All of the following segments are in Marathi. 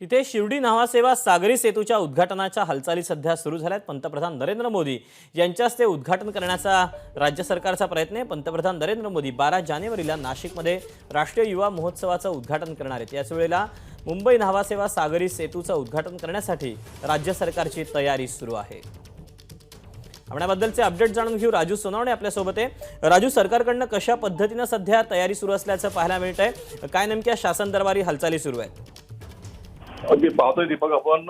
तिथे शिर्डी न्हावासेवा सागरी सेतूच्या उद्घाटनाच्या हालचाली सध्या सुरू झाल्यात. पंतप्रधान नरेंद्र मोदी यांच्या हस्ते उद्घाटन करण्याचा राज्य सरकारचा प्रयत्न आहे. पंतप्रधान नरेंद्र मोदी बारा जानेवारीला नाशिकमध्ये राष्ट्रीय युवा महोत्सवाचं उद्घाटन करणार आहेत. याच वेळेला मुंबई न्हावासेवा सागरी सेतूचं उद्घाटन करण्यासाठी राज्य सरकारची तयारी सुरू आहे. आपल्याबद्दलचे अपडेट जाणून घेऊ राजू सोनावणे आपल्यासोबत आहे. राजू सरकारकडनं कशा पद्धतीनं सध्या तयारी सुरू असल्याचं पाहायला मिळत आहे काय नेमक्या शासन दरबारी हालचाली सुरू आहेत? अगदी पाहतोय दीपक आपण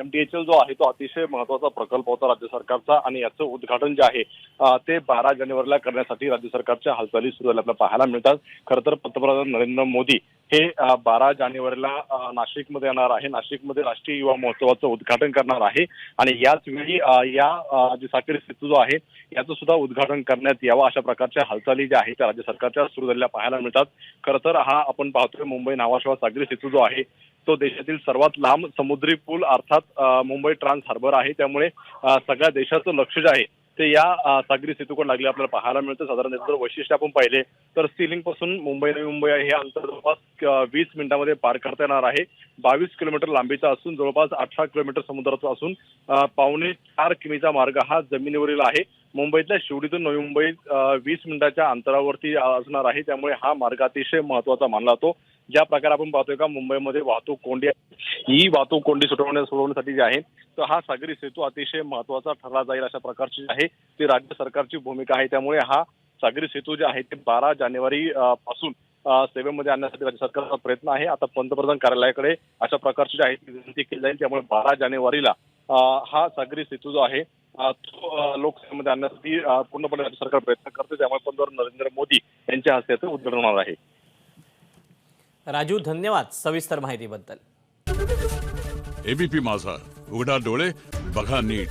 एम डी एच एल जो आहे तो अतिशय महत्त्वाचा प्रकल्प होता राज्य सरकारचा आणि याचं उद्घाटन जे आहे ते बारा जानेवारीला करण्यासाठी राज्य सरकारच्या हालचाली सुरू झाल्या. आपल्याला पाहायला मिळतात. खरं तर पंतप्रधान नरेंद्र मोदी हे बारा जानेवारीला नाशिकमध्ये येणार आहे. नाशिकमध्ये राष्ट्रीय युवा महोत्सवाचं उद्घाटन करणार आहे. आणि याच वेळी या जे सेतू जो आहे याचं सुद्धा उद्घाटन करण्यात यावं अशा प्रकारच्या हालचाली ज्या आहेत त्या राज्य सरकारच्या सुरू झालेल्या पाहायला मिळतात. खरं तर हा आपण पाहतोय मुंबई नावाशिवा सागरी सेतू जो आहे तो देशातील सर्वात लांब समुद्री पूल अर्थात मुंबई ट्रान्स हार्बर आहे. त्यामुळे सगळ्या देशाचं लक्ष जे आहे ते या सागरी सेतूकडे लागले आपल्याला पाहायला मिळतं. साधारण जर वैशिष्ट्य आपण पाहिले तर सिलिंगपासून मुंबई नवी मुंबई हे अंतर जवळपास वीस मिनिटांमध्ये पार करता येणार आहे. बावीस किलोमीटर लांबीचा असून जवळपास अठरा किलोमीटर समुद्राचा असून पावणे चार किमीचा मार्ग हा जमिनीवरील आहे. मुंबईतल्या शिवडीतून नवी मुंबई वीस मिनिटाच्या अंतरावरती असणार आहे. त्यामुळे हा मार्ग अतिशय महत्त्वाचा मानला जातो. ज्या प्रकारे आपण पाहतोय का मुंबईमध्ये वाहतूक कोंडी ही वाहतूक कोंडी सुटवण्या सोडवण्यासाठी जे आहे तर हा सागरी सेतू अतिशय महत्त्वाचा ठरला जाईल अशा प्रकारची आहे ती राज्य सरकारची भूमिका आहे. त्यामुळे हा सागरी सेतू जे आहे ते बारा जानेवारी पासून सेवेमध्ये आणण्यासाठी राज्य सरकारचा प्रयत्न आहे. आता पंतप्रधान कार्यालयाकडे अशा प्रकारची जी आहे ती विनंती केली जाईल. त्यामुळे बारा जानेवारीला हा सागरी सेतू जो आहे तो लोकसभेमध्ये आणण्यासाठी पूर्णपणे राज्य सरकार प्रयत्न करते. त्यामुळे पंतप्रधान नरेंद्र मोदी यांच्या हस्ते उद्घाटन होणार आहे. राजू धन्यवाद सविस्तर माहितीबद्दल. एबीपी माझा. उघडा डोळे बघा नीट.